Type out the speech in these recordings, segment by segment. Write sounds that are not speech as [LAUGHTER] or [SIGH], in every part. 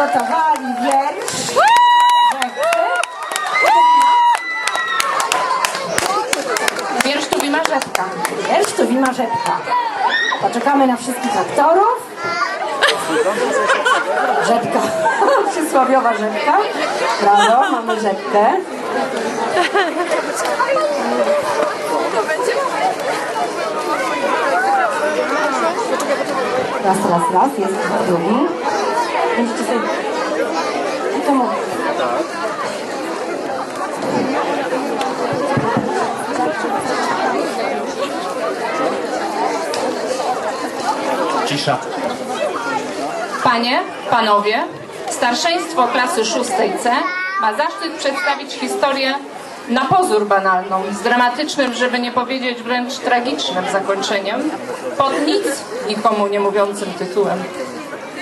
przygotowali wiersz. Wiersz tu Wima Rzepka. Wiersz to Wima Rzepka. Poczekamy na wszystkich aktorów. Rzepka. [LAUGHS] Przysłowiowa rzepka. Brawo, mamy rzepkę. Raz, raz, raz, jest drugi. Będziecie sobie... I to mówię. Cisza. Panie, panowie, starszeństwo klasy 6C ma zaszczyt przedstawić historię na pozór banalną, z dramatycznym, żeby nie powiedzieć wręcz tragicznym zakończeniem, pod nic nikomu nie mówiącym tytułem.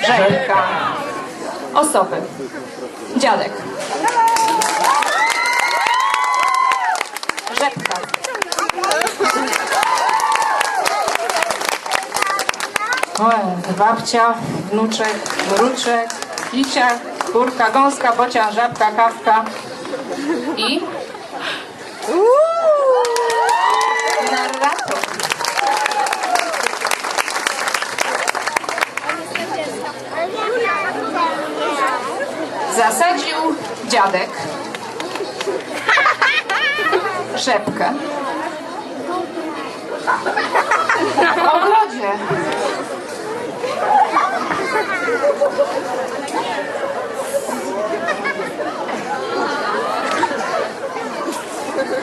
Rzepka. Osoby. Dziadek. Rzepka. Oj, babcia, wnuczek, mruczek, kicia, kurka, gąska, bocia, żabka, kawka i Zasadził dziadek rzepkę w ogrodzie.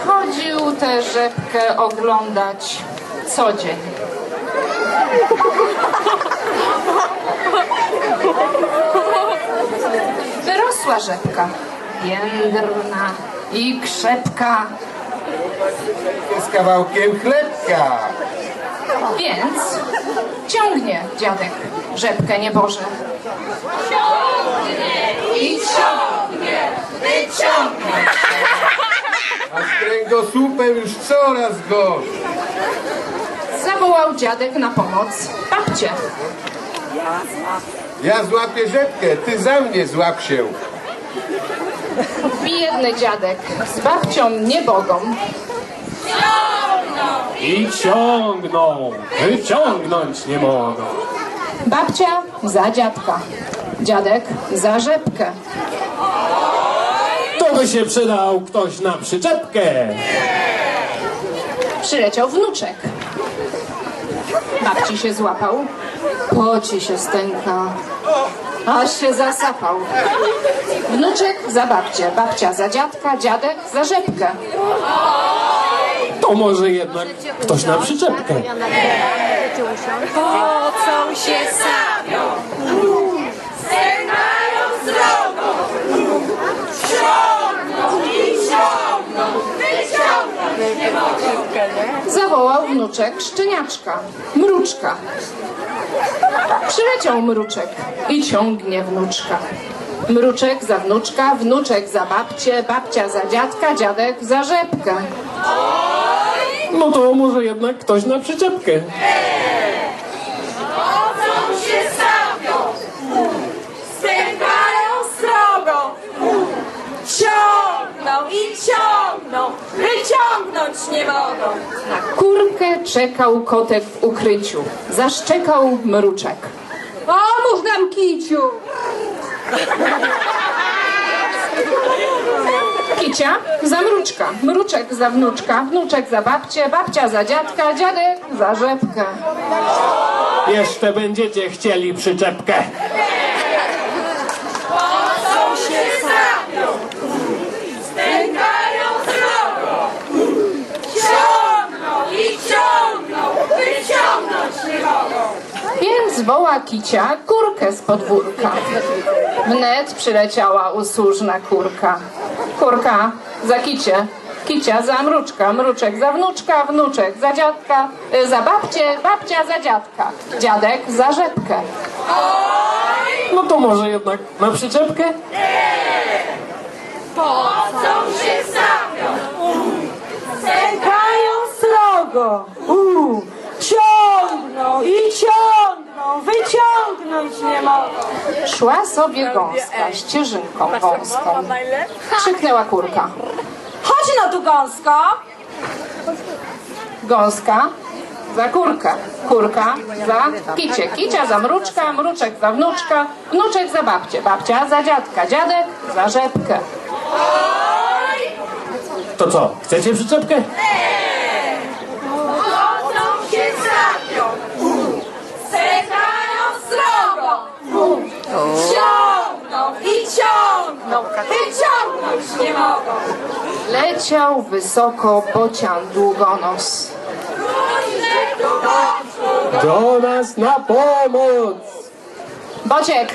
Chodził tę rzepkę oglądać co dzień. Wyrosła rzepka, jędrna i krzepka, z kawałkiem chlebka. więc ciągnie dziadek rzepkę nieboże. I ciągnie, wyciągnie. A z kręgosłupem już coraz gorzej. Zawołał dziadek na pomoc babcię. Ja złapię rzepkę, ty za mnie złap się. Biedny dziadek z babcią niebogą I ciągną, wyciągnąć nie mogą. Babcia za dziadka, dziadek za rzepkę. To by się przydał ktoś na przyczepkę. Przyleciał wnuczek. Babci się złapał, poci się stęka, aż się zasapał. Wnuczek za babcię, babcia za dziadka, dziadek za rzepkę. To może jednak ktoś na przyczepkę. Pocą się sapią, sternają z drogą, ciągną i ciągną, wyciągnąć nie mogą. Zawołał wnuczek szczeniaczka, mruczka. Przyleciał mruczek i ciągnie wnuczka. Mruczek za wnuczka, wnuczek za babcię, babcia za dziadka, dziadek za rzepkę. No to może jednak ktoś na przyczepkę. Pocą się sapią, stękają srogą, ciągną i ciągną, nie mogą. Na kurkę czekał kotek w ukryciu. Zaszczekał mruczek. Pomóż nam, Kiciu! Kicia za mruczka, mruczek za wnuczka, wnuczek za babcię, babcia za dziadka, dziadek za rzepkę. Jeszcze będziecie chcieli przyczepkę. Pocą się sapią, stękają srogą, ciągną i ciągną, wyciągnąć nie mogą. Więc woła Kicia kurkę z podwórka. Wnet przyleciała usłużna kurka. Kurka za kicie, kicia za mruczka, mruczek za wnuczka, wnuczek za dziadka, y, za babcię, babcia za dziadka, dziadek za rzepkę. No to może jednak na przyczepkę? Pocą się sapią, Stękają srogo, u, ciągną i ciągną, wyciągnąć nie mogą. Szła sobie gąska ścieżynką wąską. Krzyknęła kurka. Chodź no tu gąsko! Gąska za kurkę, kurka za kicie, kicia za mruczka, mruczek za wnuczka, wnuczek za babcię, babcia za dziadka, dziadek za rzepkę. To co, chcecie przyczepkę? Chodzą się sapią. Stekają srogo. Ciągną i ciągną. Wyciągnąć nie mogą. Leciał wysoko bocian długonos. Do nas na pomoc! Bociek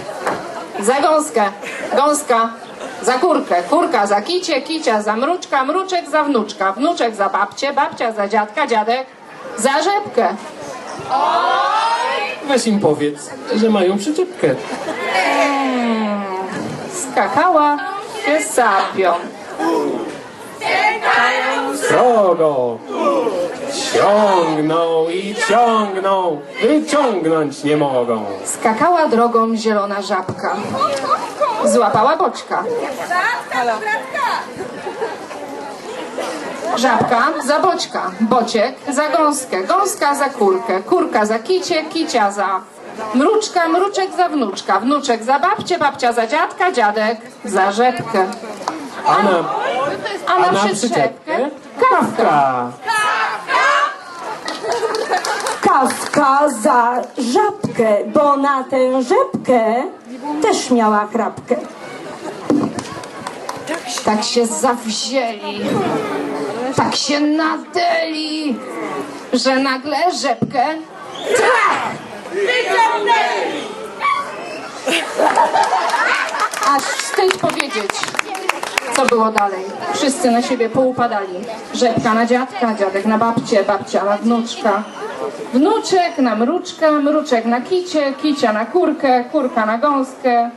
za gąskę, gąska za kurkę, kurka za kicie, kicia za mruczka, mruczek za wnuczka, wnuczek za babcię, babcia za dziadka, dziadek za rzepkę. Weź im powiedz, że mają przyczepkę. Skakała się sapią. Srogo! Ciągną i ciągną, wyciągnąć nie mogą. Skakała drogą zielona żabka. Złapała boczka. Żabka za boczka, bociek za gąskę, gąska za kurkę, kurka za kicie, kicia za mruczka, mruczek za wnuczka, wnuczek za babcię, babcia za dziadka, dziadek za rzepkę. A na, A na na przyczepkę kawka. Kawka za żabkę, bo na tę rzepkę też miała chrapkę. Tak się zawzięli, tak się nadeli, że nagle rzepkę Wyciągnęli. aż wstyd powiedzieć, co było dalej. Wszyscy na siebie poupadali. Rzepka na dziadka, dziadek na babcię, babcia na wnuczka. Wnuczek na mruczka, mruczek na kicie, kicia na kurkę, kurka na gąskę,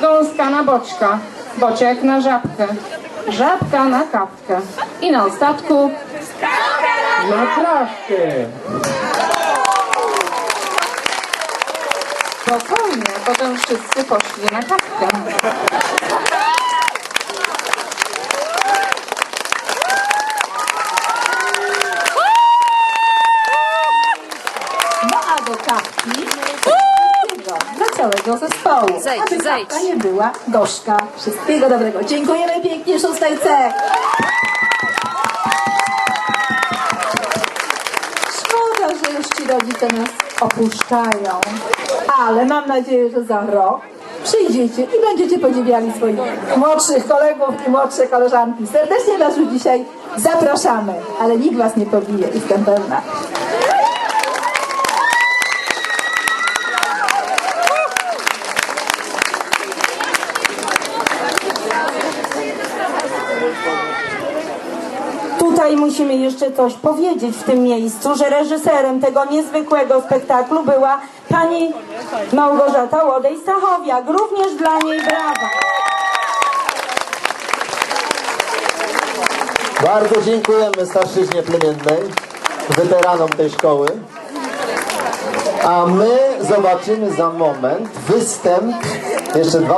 gąska na boczka, bociek na żabkę, żabka na kawkę. I na ostatku na trawkę. spokojnie, potem wszyscy poszli na kawkę. A do kawki dla całego zespołu. Zejdź, Aby zejdź. kawka nie była gorzka. Wszystkiego dobrego. Dziękujemy pięknie szóstej C. Szkoda, że już ci rodzice nas opuszczają. Ale mam nadzieję, że za rok przyjdziecie i będziecie podziwiali swoich młodszych kolegów i młodsze koleżanki. Serdecznie was już dzisiaj zapraszamy, ale nikt was nie pobije, jestem pewna. Musimy jeszcze coś powiedzieć w tym miejscu, że reżyserem tego niezwykłego spektaklu była pani Małgorzata Łodej-Stachowiak. Również dla niej brawa. Bardzo dziękujemy starszyźnie plemiennej, weteranom tej szkoły. A my zobaczymy za moment występ, jeszcze dwa